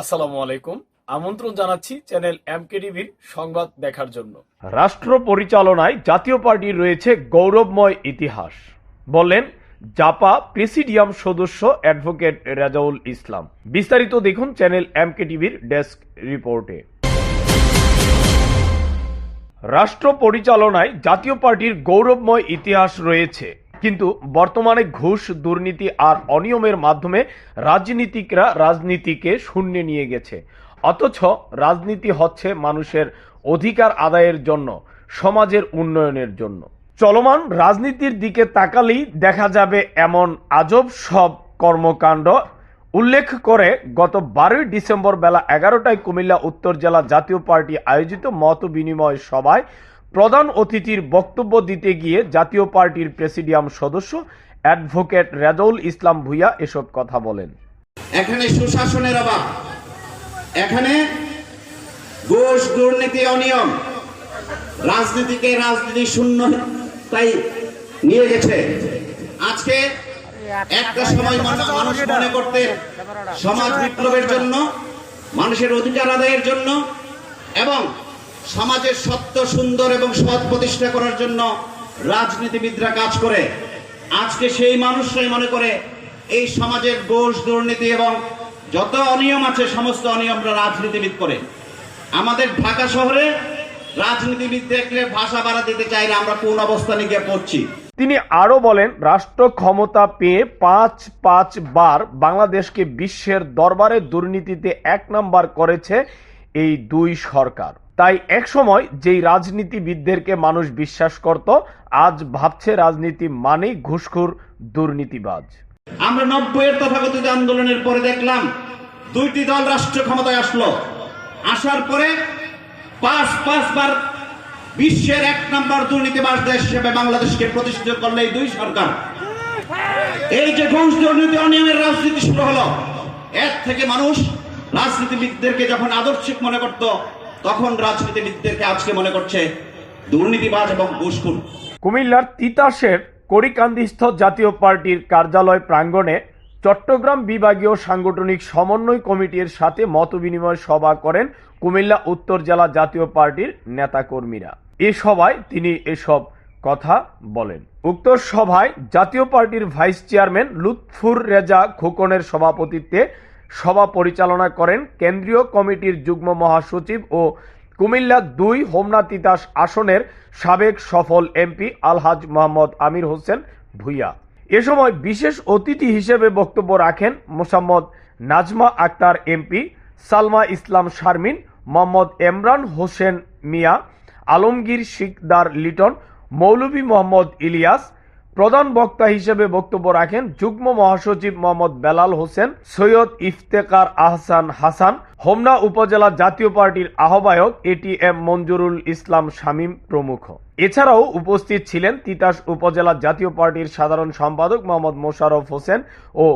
আসসালামু আলাইকুম। আমন্ত্রণ জানাচ্ছি চ্যানেল এমকেডিভির সংবাদ দেখার জন্য। রাষ্ট্র পরিচালনায় জাতীয় পার্টির রয়েছে গৌরবময় ইতিহাস। বললেন, জাপা প্রেসিডিয়াম সদস্য অ্যাডভোকেট রাজাউল ইসলাম। বিস্তারিত দেখুন চ্যানেল এমকে টিভির ডেস্ক রিপোর্টে। রাষ্ট্র পরিচালনায় জাতীয় পার্টির গৌরবময় ইতিহাস রয়েছে কিন্তু বর্তমানে ঘুষ, দুর্নীতি আর অনিয়মের মাধ্যমে রাজনীতিকরা রাজনীতিকে শূন্যে নিয়ে গেছে। অথচ রাজনীতি হচ্ছে মানুষের অধিকার আদায়ের জন্য, সমাজের উন্নয়নের জন্য। চলমান রাজনীতির দিকে তাকালেই দেখা যাবে এমন আজব সব কর্মকাণ্ড। উল্লেখ করে গত বারোই ডিসেম্বর বেলা এগারোটায় কুমিল্লা উত্তর জেলা জাতীয় পার্টি আয়োজিত মত বিনিময় সভায় প্রধান অতিথির বক্তব্য দিতে গিয়ে জাতীয় পার্টির প্রেসিডিয়াম সদস্য অ্যাডভোকেট রেজাউল ইসলাম ভুইয়া এসব কথা বলেন। এখানে সুশাসনের অভাব। এখানে ঘোষ দুর্নীতি, অনিয়ম রাজনীতিকে রাজনীতি শূন্য তাই নিয়ে গেছে। আজকে একটা সময় মানুষ মনে করতে সমাজ বিপ্লবের জন্য, মানুষের অধিকার আদায়ের জন্য এবং সমাজের সত্য, সুন্দর এবং সৎ প্রতিষ্ঠা করার জন্য রাজনীতিবিদরা কাজ করে। আজকে সেই মানুষরাই মনে করে এই সমাজের দোষ দুর্নীতি এবং যত অনিয়ম আছে, সমস্ত অনিয়মরা রাজনীতিবিদ করে। আমাদের ঢাকা শহরে রাজনীতিবিদ দেখলে ভাষা বাড়া দিতে চাইলে আমরা কোন অবস্থানে গিয়ে পড়ছি? তিনি আরও বলেন, রাষ্ট্র ক্ষমতা পেয়ে পাঁচ পাঁচ বার বাংলাদেশকে বিশ্বের দরবারে দুর্নীতিতে এক নাম্বার করেছে এই দুই সরকার। তাই একসময় যেই রাজনীতিবিদদেরকে মানুষ বিশ্বাস করত, আজ ভাবছে রাজনীতি মানেই ঘুষখোর, দুর্নীতিবাজ। আমরা নব্বইয়ের তথাকথিত আন্দোলনের পরে দেখলাম, দুইটি দল রাষ্ট্র ক্ষমতায় আসলো। আসার পরে পাঁচ, পাঁচবার বিশ্বের এক নম্বর দুর্নীতিবাজ দেশ হিসেবে বাংলাদেশকে প্রতিষ্ঠিত করল এই দুই সরকার। এই যে ঘুষ দুর্নীতি অনিয়মের রাজনীতি শুরু হলো, এর থেকে মানুষ রাজনীতিবিদদেরকে যখন আদর্শিক মনে করত তখন রাজনীতিবিদদেরকে আজকে মনে করছে দুর্নীতিবাজ এবং ঘুষখোর। কুমিল্লার তিতাসের করিকান্দিস্থ জাতীয় পার্টির কার্যালয় প্রাঙ্গণে চট্টগ্রাম বিভাগীয় সাংগঠনিক সমন্বয় কমিটির সাথে মতবিনিময় সভা করেন কুমিল্লা উত্তর জেলা জাতীয় পার্টির নেতাকর্মীরা। এ সভায় তিনি এসব কথা বলেন। উক্ত সভায় জাতীয় পার্টির ভাইস চেয়ারম্যান লুৎফুর রেজা খোকনের সভাপতিত্বে সভা পরিচালনা করেন কেন্দ্রীয় কমিটির যুগ্ম মহাসচিব ও কুমিল্লা দুই হোমনা তিতাস আসনের সাবেক সফল এমপি আলহাজ মোহাম্মদ আমির হোসেন ভুইয়া। এ সময় বিশেষ অতিথি হিসেবে বক্তব্য রাখেন মোসাম্মদ নাজমা আক্তার এমপি, সালমা ইসলাম শারমিন, মোহাম্মদ এমরান হোসেন মিয়া, আলমগীর শিকদার লিটন, মৌলভী মোহাম্মদ ইলিয়াস প্রধান বক্তা হিসেবে বক্তব্য রাখেন যুগ্ম মহাসচিব মোহাম্মদ বেলাল হোসেন, সৈয়দ ইফতেকার আহসান হাসান, হোমনা উপজেলা জাতীয় পার্টির আহ্বায়ক এটিএম মঞ্জুরুল ইসলাম শামীম প্রমুখ। এছাড়াও উপস্থিত ছিলেন তিতাস উপজেলা জাতীয় পার্টির সাধারণ সম্পাদক মোহাম্মদ মোশারফ হোসেন ও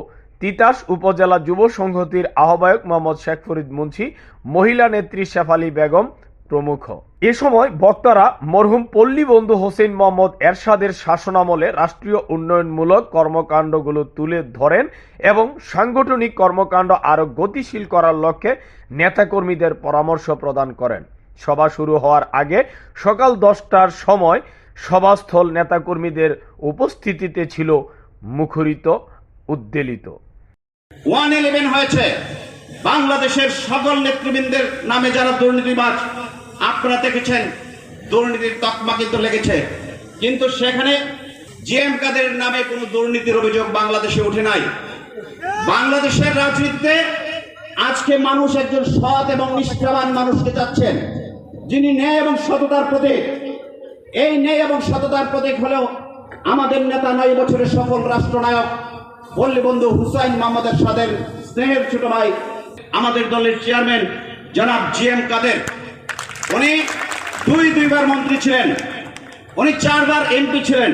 তিতাস উপজেলা যুব সংহতির আহ্বায়ক মোহাম্মদ শেখ ফরিদ মুন্সি, মহিলা নেত্রী শেফালি বেগম প্রমুখ। এ সময় বক্তারা মরহুম পল্লী বন্ধু হোসেন মোহাম্মদ এরশাদের শাসনামলে রাষ্ট্রীয় উন্নয়নমূলক কর্মকাণ্ডগুলো তুলে ধরেন এবং সাংগঠনিক কর্মকাণ্ড আরও গতিশীল করার লক্ষ্যে নেতাকর্মীদের পরামর্শ প্রদান করেন। সভা শুরু হওয়ার আগে সকাল দশটার সময় সভাস্থল নেতাকর্মীদের উপস্থিতিতে ছিল মুখরিত, উদ্বেলিত। ওয়ান ইলেভেন হয়েছে। বাংলাদেশের সকল নেতৃবৃন্দের নামে যারা দুর্নীতিবাজ আপনারা দেখেছেন দুর্নীতির তকমা কিন্তু লেগেছে। কিন্তু সেখানে জিএম কাদের নামে কোনো দুর্নীতির অভিযোগ বাংলাদেশে উঠে নাই। বাংলাদেশের রাজনীতিতে আজকে মানুষ একজন সৎ এবং নিষ্ঠাবান মানুষকে চাচ্ছেন, যিনি ন্যায় এবং সততার প্রতীক। এই ন্যায় এবং সততার প্রতীক হলেও আমাদের নেতা নয় বছরের সফল রাষ্ট্রনায়ক। পল্লী বন্ধু হুসাইন মোহাম্মদ এরশাদের স্নেহের ছোট ভাই, আমাদের দলের চেয়ারম্যান জনাব জি এম কাদের। উনি দুই দুইবার মন্ত্রী ছিলেন। উনি চারবার এমপি ছিলেন।